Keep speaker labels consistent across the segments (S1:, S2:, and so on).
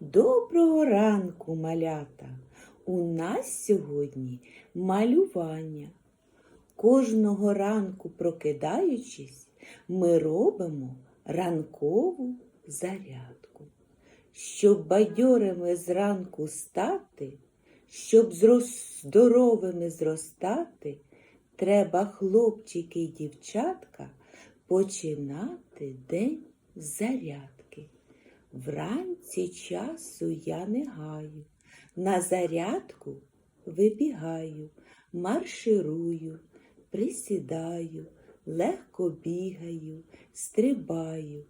S1: Доброго ранку, малята! У нас сьогодні малювання. Кожного ранку, прокидаючись, ми робимо ранкову зарядку. Щоб бадьорими зранку стати, щоб здоровими зростати, треба, хлопчики і дівчатка, починати день зарядки. Вранці часу я не гаю, на зарядку вибігаю, марширую, присідаю, легко бігаю, стрибаю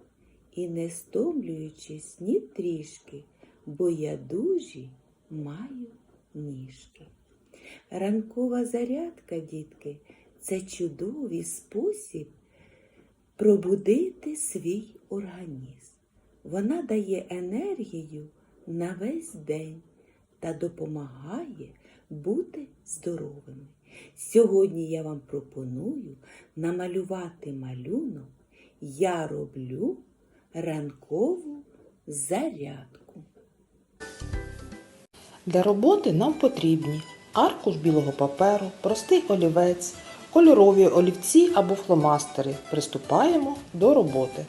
S1: і не стомлюючись ні трішки, бо я дужі маю ніжки. Ранкова зарядка, дітки, це чудовий спосіб пробудити свій організм. Вона дає енергію на весь день та допомагає бути здоровими. Сьогодні я вам пропоную намалювати малюнок Я роблю ранкову зарядку.
S2: Для роботи нам потрібні аркуш білого паперу, простий олівець, кольорові олівці або фломастери. Приступаємо до роботи.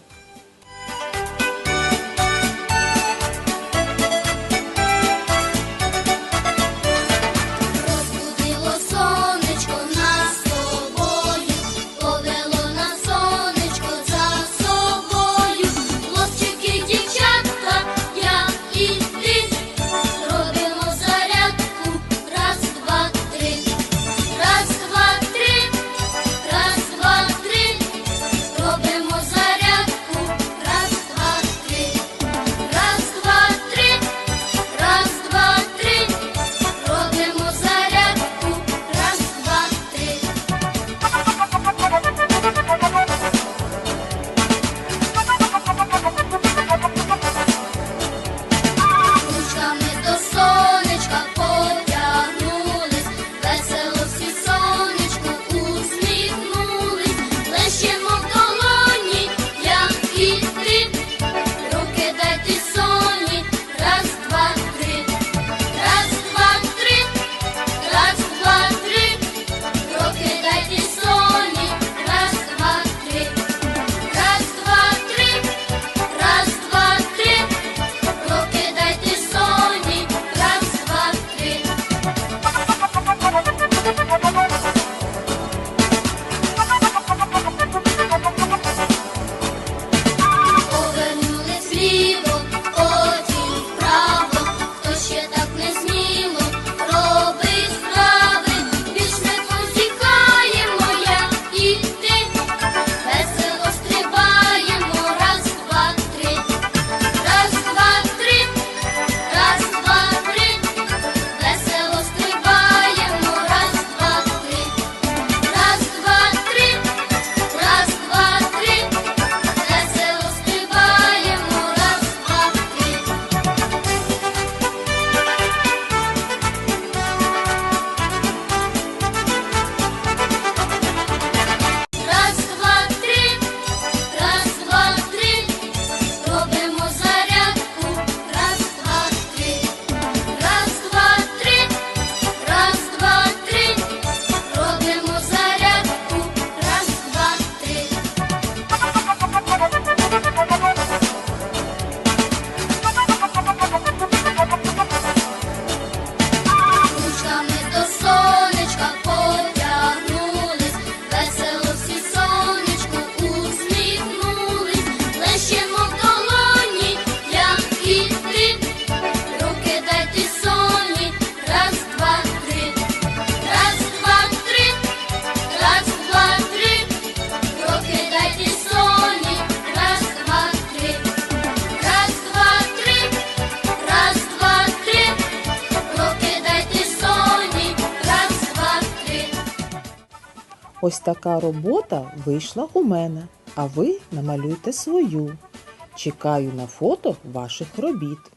S2: Ось така робота вийшла у мене, а ви намалюйте свою. Чекаю на фото ваших робіт.